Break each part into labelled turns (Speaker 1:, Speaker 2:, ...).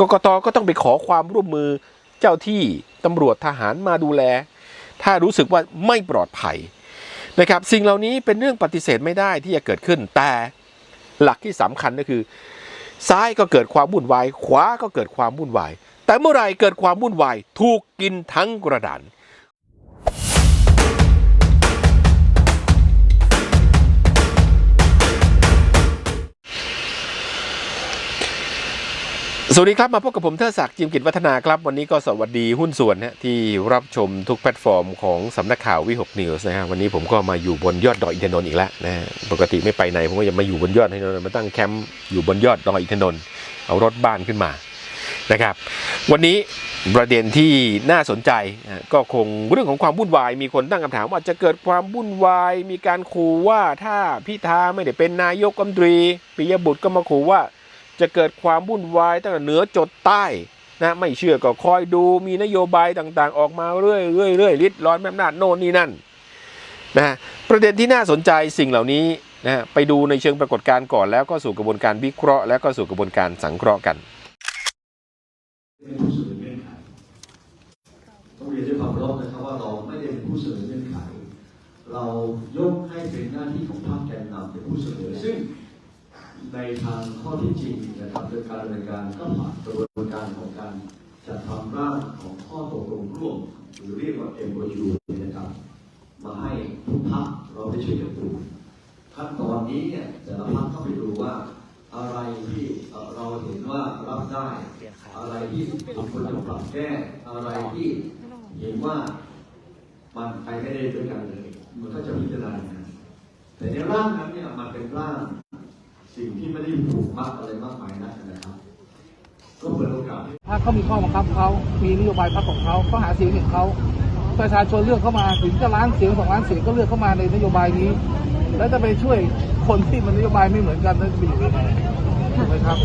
Speaker 1: กกตก็ต้องไปขอความร่วมมือเจ้าที่ตำรวจทหารมาดูแล ถ้ารู้สึกว่าไม่ปลอดภัยนะครับ สิ่งเหล่านี้เป็นเรื่องปฏิเสธไม่ได้ที่จะเกิดขึ้น แต่หลักที่สำคัญก็คือ ซ้ายก็เกิดความวุ่นวาย ขวาก็เกิดความวุ่นวาย แต่เมื่อไรเกิดความวุ่นวาย ถูกกินทั้งกระดาน สวัสดีครับ มาพบกับผมเทอศักดิ์จิมกิจวัฒนาครับ วันนี้ก็สวัสดีหุ้นส่วนนะที่รับชมทุกแพลตฟอร์มของสำนักข่าววิหกนิวส์นะฮะวันนี้ผมก็มาอยู่บนยอดดอยอินทนนท์อีกแล้วนะปกติไม่ไปไหนผมก็จะมาอยู่บนยอดอินทนนท์มาตั้งแคมป์อยู่บนยอดดอยอินทนนท์เอารถบ้านขึ้นมานะครับ วันนี้ประเด็นที่น่าสนใจก็คงเรื่องของความวุ่นวาย มีคนตั้งคำถามว่าจะเกิดความวุ่นวาย มีการขู่ว่าถ้าพิธาไม่ได้เป็นนายกรัฐมนตรีปิยบุตรก็มาขู่ว่า จะเกิดความวุ่นวายตั้งแต่เหนือจดใต้นะไม่เชื่อก็คอยดูมีนโยบายต่างๆ ออกมาเรื่อยๆเรื่อยๆริดร้อนแม่อำนาจโน่นนี่นั่นนะประเด็นที่น่าสนใจสิ่งเหล่านี้นะไปดูในเชิงปรากฏการณ์ก่อนแล้วก็สู่กระบวนการวิเคราะห์ แล้วก็สู่กระบวนการสังเคราะห์กัน
Speaker 2: เป็นผู้เสนอเงื่อนไขต้องเรียนด้วยความเคารพนะครับว่าเราไม่ได้เป็นผู้เสนอเงื่อนไข เรายกให้เป็นหน้าที่ของพรรคแกนนำเป็นผู้เสนอซึ่ง ในทางข้อที่จริงนะครับโดยการดำเนินการก็ผ่านกระบวนการของการจัดทำร่างของข้อตกลงร่วม หรือเรียกว่า MOU เนี่ยนะครับมาให้ทุกพรรคเราได้ช่วยกันดูขั้นตอนนี้เนี่ยแต่ละพรรคก็ไปดูว่าอะไรที่เราเห็นว่ารับได้ อะไรที่ควรจะปรับแก้อะไรที่เห็นว่ามันไปไม่ได้ด้วยกันเลย มันก็จะพิจารณาแต่ในร่างนั้นเนี่ยมันเป็นร ม่ได้ผูกมัดอะไรมากมายนักนะครับ ก็เปิดโอกาสให้
Speaker 3: ถ้าเขามีข้อบังคับเขามีนโยบายพรรคของเขาเขาหาเสียงของเขาประชาชนเลือกเข้ามาถึงจะล้านเสียงสองล้านเสียงก็เลือกเข้ามาในนโยบายนี้ แล้วจะไปช่วยคนที่มันนโยบายไม่เหมือนกันแล้วจะไปอยู่ยังไงถูกไหมครับ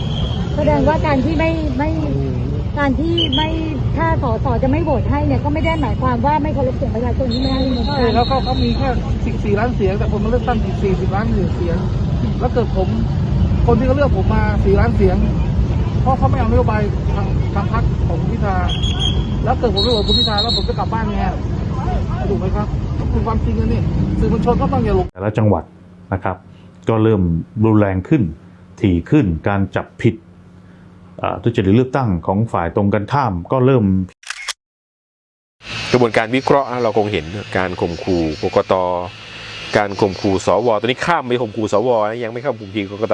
Speaker 4: แสดงว่าการที่ไม่ไม่การที่ไม่ถ้าสสจะไม่โหวตให้เนี่ยก็ไม่ได้หมายความว่าไม่เคารพเสียงประชาชนที่ไม่ให้เงิน
Speaker 3: ใช่แล้วเขาเขามีแค่สิบสี่ล้านเสียงแต่คนมาเลือกตั้งสี่สี่สิบล้านเสียง แล้วเกิดผม คนที่เขาเลือกผมมาสี่ล้านเสียง เพราะเขาไม่เอานโยบายทางทางพรรคของคุณพิธา แล้วเกิดผมไม่โหวตคุณพิธาแล้วผมจะกลับบ้านไงถูกไหมครับคือความจริงนะนี่สื่อมวลชนก็ต้องอย่าหลง
Speaker 5: แต่ละจังหวัดนะครับ ก็เริ่มรุนแรงขึ้น ถี่ขึ้นการจับผิดอ่าทุจริตเลือกตั้งของฝ่ายตรงกันข้ามก็เริ่ม
Speaker 1: กระบวนการวิเคราะห์เราคงเห็นการข่มขู่กกตการข่มขู่สวตอนนี้ข้ามไปข่มขู่สวนะยังไม่เข้าข่มขู่กกต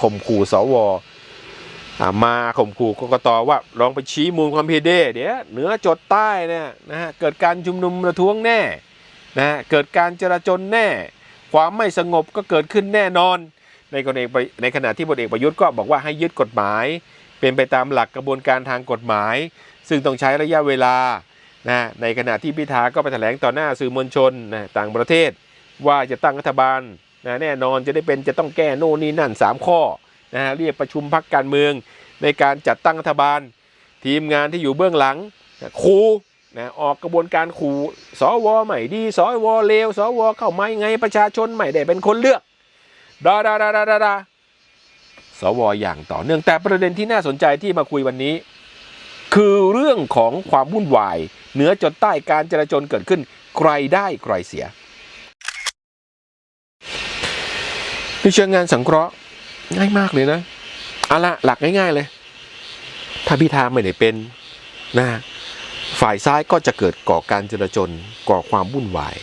Speaker 1: ข่มขู่สวมาข่มขู่กกตว่าลองไปชี้มูลความผิดเด้เดี๋ยวเหนือจดใต้เนี่ยนะฮะเกิดการชุมนุมประท้วงแน่นะฮะเกิดการจราจนแน่ ความไม่สงบก็เกิดขึ้นแน่นอน ในกรณีในขณะที่พลเอกประยุทธ์ก็บอกว่าให้ยึดกฎหมาย เป็นไปตามหลักกระบวนการทางกฎหมาย ซึ่งต้องใช้ระยะเวลานะในขณะที่พิธาก็ไปแถลงต่อหน้าสื่อมวลชนนะต่างประเทศ ว่าจะตั้งรัฐบาล นะแน่นอนจะได้เป็นจะต้องแก้โน่นนี่นั่น 3 ข้อนะฮะเรียกประชุมพักการเมือง ในการจัดตั้งรัฐบาล ทีมงานที่อยู่เบื้องหลังนะคูนะออกกระบวนการขู่สวใหม่ดีสวเลวสวเข้ามาไงประชาชนใหม่ได้เป็นคนเลือกดาดาดาดาดาดาสวอย่างต่อเนื่องแต่ประเด็นที่น่าสนใจที่มาคุยวันนี้ คือเรื่องของความวุ่นวาย เหนือจดใต้การจราจรเกิดขึ้น ใครได้ใครเสีย ในเชิงงานสังเคราะห์ง่ายมากเลยนะเอาละหลักง่าย ๆเลย ถ้าพิธาไม่ได้เป็นนะฝ่ายซ้ายก็จะเกิดก่อการจราจรก่อความวุ่นวาย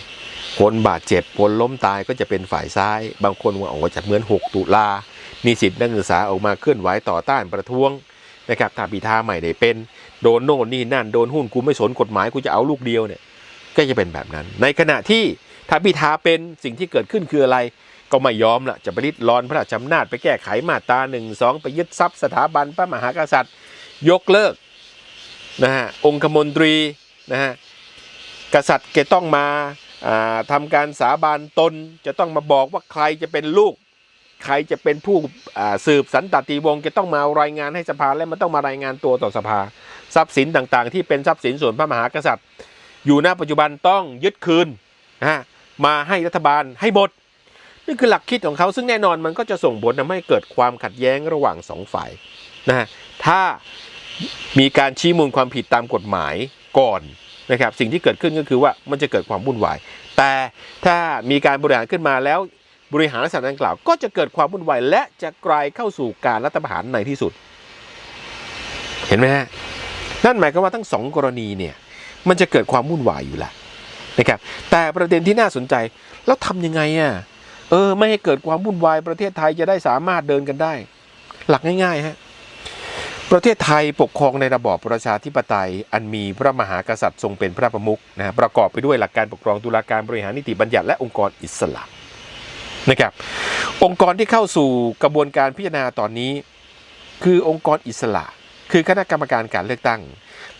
Speaker 1: คนบาดเจ็บคนล้มตายก็จะเป็นฝ่ายซ้าย บางคนว่าออกมาจากเหมือน 6 ตุลา มีสิทธิ์นักศึกษาออกมาเคลื่อนไหวต่อต้านประท้วงนะครับถ้าพิธาใหม่ได้เป็นโดนโน่นนี่นั่นโดนหุ้นกูไม่สนกฎหมายกูจะเอาลูกเดียวเนี่ยก็จะเป็นแบบนั้น ในขณะที่ถ้าพิธาเป็นสิ่งที่เกิดขึ้นคืออะไร ก็ไม่ยอมละจะไปริดรอนพระราชอำนาจไปแก้ไขมาตราหนึ่งสองไปยึดทรัพย์สถาบันพระมหากษัตริย์ ยกเลิกนะฮะองคมนตรีนะฮะกษัตริย์แกต้องมาอ่าทำการสาบานตนจะต้องมาบอกว่าใครจะเป็นลูก ใครจะเป็นผู้สืบสันตติวงศ์จะต้องมารายงานให้สภาและมันต้องมารายงานตัวต่อสภา ทรัพย์สินต่างๆ ที่เป็นทรัพย์สินส่วนพระมหากษัตริย์ อยู่ณปัจจุบันต้องยึดคืนนะฮะมาให้รัฐบาลให้หมด นี่คือหลักคิดของเขาซึ่งแน่นอนมันก็จะส่งผลทำให้เกิดความขัดแย้งระหว่างสองฝ่ายนะฮะถ้ามีการชี้มูลความผิดตามกฎหมายก่อนนะครับสิ่งที่เกิดขึ้นก็คือว่ามันจะเกิดความวุ่นวาย แต่ถ้ามีการบริหารขึ้นมาแล้วบริหารลักษณะดังกล่าว ก็จะเกิดความวุ่นวายและจะกลายเข้าสู่การรัฐประหารในที่สุด เห็นไหมฮะนั่นหมายความว่าทั้งสองกรณีเนี่ยมันจะเกิดความวุ่นวายอยู่แล้วนะครับแต่ประเด็นที่น่าสนใจแล้วทำยังไงอะ เออ ไม่ให้เกิดความวุ่นวายประเทศไทยจะได้สามารถเดินกันได้ หลักง่ายๆฮะประเทศไทยปกครองในระบอบประชาธิปไตย อันมีพระมหากษัตริย์ทรงเป็นพระประมุขนะฮะประกอบไปด้วยหลักการปกครองตุลาการบริหารนิติบัญญัติและองค์กรอิสระนะครับ องค์กรที่เข้าสู่กระบวนการพิจารณาตอนนี้ คือองค์กรอิสระ คือคณะกรรมการการเลือกตั้ง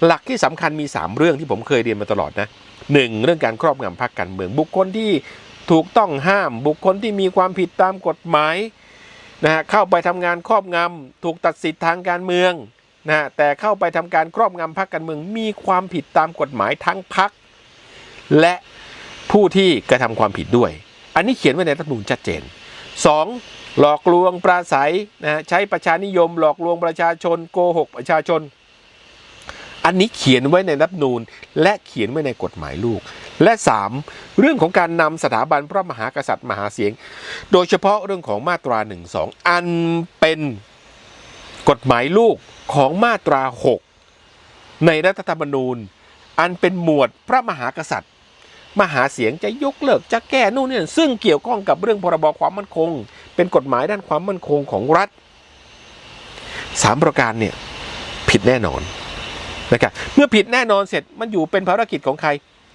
Speaker 1: หลักที่สำคัญมี 3 เรื่องที่ผมเคยเรียนมาตลอดนะหนึ่งเรื่องการครอบงำพรรคการเมืองบุคคลที่ ถูกต้องห้ามบุคคลที่มีความผิดตามกฎหมายนะฮะเข้าไปทำงานครอบงำถูกตัดสิทธิ์ทางการเมืองนะฮะแต่เข้าไปทำการครอบงำพรรคการเมือง มีความผิดตามกฎหมายทั้งพรรคและผู้ที่กระทำความผิดด้วย อันนี้เขียนไว้ในรัฐธรรมนูญชัดเจน 2. หลอกลวงปราศัยนะฮะใช้ประชานิยม หลอกลวงประชาชนโกหกประชาชน อันนี้เขียนไว้ในรัฐธรรมนูญและเขียนไว้ในกฎหมายลูก และ 3. เรื่องของการนำสถาบันพระมหากษัตริย์มหาเสียง โดยเฉพาะเรื่องของมาตรา 1 2 อันเป็นกฎหมายลูกของมาตรา 6 ในรัฐธรรมนูญ อันเป็นหมวดพระมหากษัตริย์ มหาเสียงจะยกเลิกจะแก้นู่นนี่ซึ่งเกี่ยวข้องกับเรื่องพรบความมั่นคง เป็นกฎหมายด้านความมั่นคงของรัฐสามประการเนี่ยผิดแน่นอนนะครับเมื่อผิดแน่นอนเสร็จมันอยู่เป็นภารกิจของใคร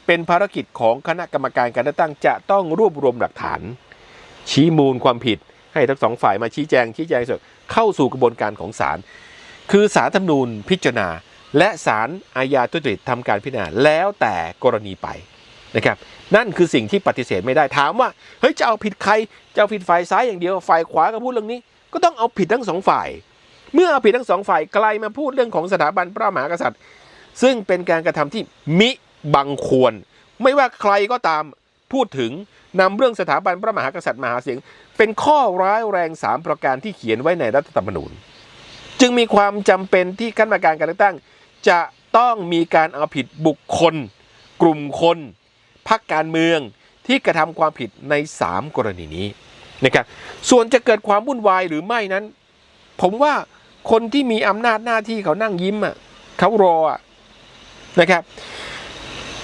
Speaker 1: เป็นภารกิจของคณะกรรมการการเลือกตั้งจะต้องรวบรวมหลักฐาน ชี้มูลความผิดให้ทั้งสองฝ่ายมาชี้แจงชี้แจงเสร็จเข้าสู่กระบวนการของศาลคือศาลธรรมนูญพิจารณา และศาลอาญาทุจริตทำการพิจารณาแล้วแต่กรณีไปนะครับนั่นคือสิ่งที่ปฏิเสธไม่ได้ถามว่าเฮ้ยจะเอาผิดใครจะเอาผิดฝ่ายซ้ายอย่างเดียวฝ่ายขวาก็พูดเรื่องนี้ ก็ต้องเอาผิดทั้งสองฝ่าย เมื่อเอาผิดทั้งสองฝ่ายไกลมาพูดเรื่องของสถาบันพระมหากษัตริย์ ซึ่งเป็นการกระทำที่มิ บังควร ไม่ว่าใครก็ตามพูดถึงนำเรื่องสถาบันพระมหากษัตริย์มหาเสียง เป็นข้อร้ายแรงสามประการที่เขียนไว้ในรัฐธรรมนูญ จึงมีความจำเป็นที่คณะกรรมการการเลือกตั้ง จะต้องมีการเอาผิดบุคคล กลุ่มคนพรรคการเมืองที่กระทำความผิดใน 3 กรณีนี้นะครับส่วนจะเกิดความวุ่นวายหรือไม่นั้น ผมว่าคนที่มีอำนาจหน้าที่เขานั่งยิ้มอะเขารออะนะครับ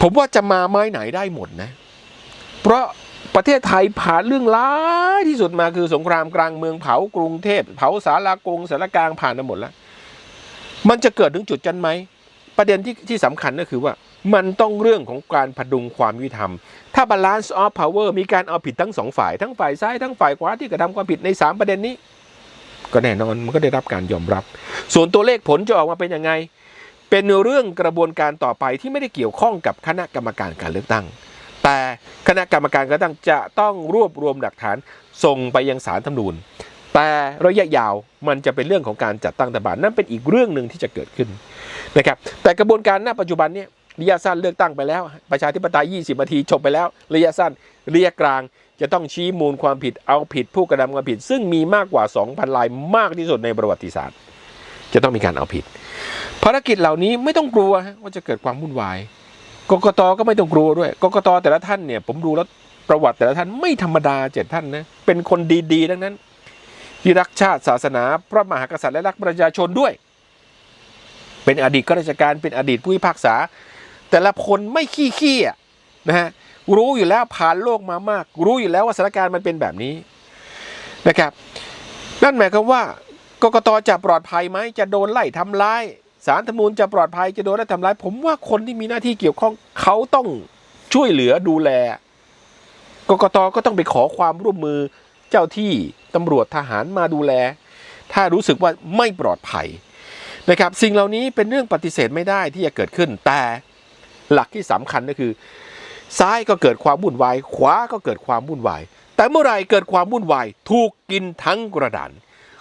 Speaker 1: ผมว่าจะมาไม้ไหนได้หมดนะ เพราะประเทศไทยผ่านเรื่องร้ายที่สุดมาคือสงครามกลางเมืองเผากรุงเทพเผาสารากรุงสารกลางผ่านมาหมดแล้ว มันจะเกิดถึงจุดจันไหม ประเด็นที่ที่สำคัญก็คือว่า มันต้องเรื่องของการพดุงความยุติธรรม ถ้า balance of power มีการเอาผิดทั้งสองฝ่าย ทั้งฝ่ายซ้ายทั้งฝ่ายขวาที่กระทำความผิดใน 3 ประเด็นนี้ ก็แน่นอนมันก็ได้รับการยอมรับ ส่วนตัวเลขผลจะออกมาเป็นยังไง เป็นเรื่องกระบวนการต่อไปที่ไม่ได้เกี่ยวข้องกับคณะกรรมการการเลือกตั้ง แต่คณะกรรมการการเลือกตั้งจะต้องรวบรวมหลักฐานส่งไปยังศาลธรรมนูญ แต่ระยะยาวมันจะเป็นเรื่องของการจัดตั้งรัฐบาลนั่นเป็นอีกเรื่องหนึ่งที่จะเกิดขึ้นนะครับแต่กระบวนการณปัจจุบันเนี่ยระยะสั้นเลือกตั้งไปแล้ว ประชาธิปไตย 20 นาทีจบไปแล้ว ระยะสั้นระยะกลางจะต้องชี้มูลความผิดเอาผิดผู้กระทำความผิด ซึ่งมีมากกว่า 2,000ลายมากที่สุดในประวัติศาสตร์ จะต้องมีการเอาผิด ภารกิจเหล่านี้ไม่ต้องกลัวฮะว่าจะเกิดความวุ่นวายกกตก็ไม่ต้องกลัวด้วยกกตแต่ละท่านเนี่ย ผมดูแล้วประวัติแต่ละท่านไม่ธรรมดาเจ็ดท่านนะเป็นคนดีๆทั้งนั้น ที่รักชาติศาสนา พระมหากษัตริย์และรักประชาชนด้วย เป็นอดีตข้าราชการเป็นอดีตผู้พิพากษา แต่ละคนไม่ขี้ขี้นะฮะรู้อยู่แล้วผ่านโลกมามาก รู้อยู่แล้วว่าสถานการณ์มันเป็นแบบนี้นะครับ นั่นหมายความว่า กกตจะปลอดภัยไหมจะโดนไล่ทำร้ายสารธรรมนูญจะปลอดภัยจะโดนไล่ทำร้าย ผมว่าคนที่มีหน้าที่เกี่ยวข้องเขาต้องช่วยเหลือดูแล กกตก็ต้องไปขอความร่วมมือเจ้าที่ตำรวจทหารมาดูแล ถ้ารู้สึกว่าไม่ปลอดภัยนะครับสิ่งเหล่านี้เป็นเรื่องปฏิเสธไม่ได้ที่จะเกิดขึ้น แต่หลักที่สำคัญก็คือ ซ้ายก็เกิดความวุ่นวาย ขวาก็เกิดความวุ่นวาย แต่เมื่อไรเกิดความวุ่นวาย ถูกกินทั้งกระดาน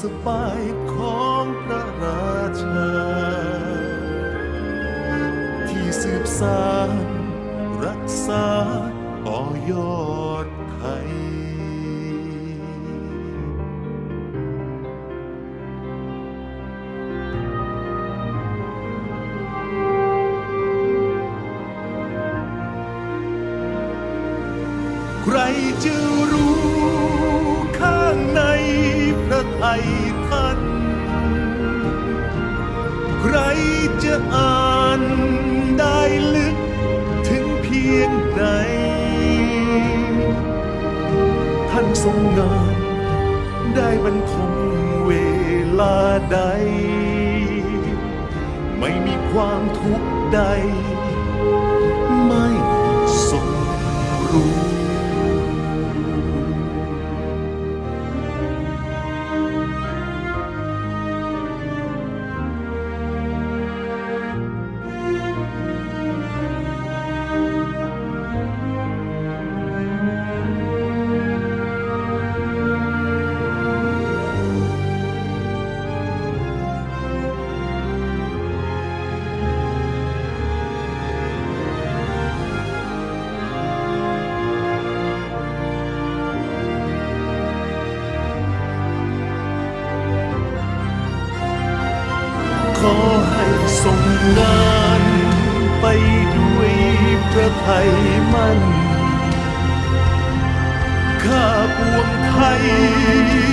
Speaker 6: สบายของพระราชา ที่สืบสานรักษาต่อยอดไทยใครจะรู้ ไทยท่านใครจะอ่านได้ลึกถึงเพียงใดท่านทรงงานได้บรรทมเวลาใด ไม่มีความทุกข์ใด ไทยมั่นข้าปวงไทย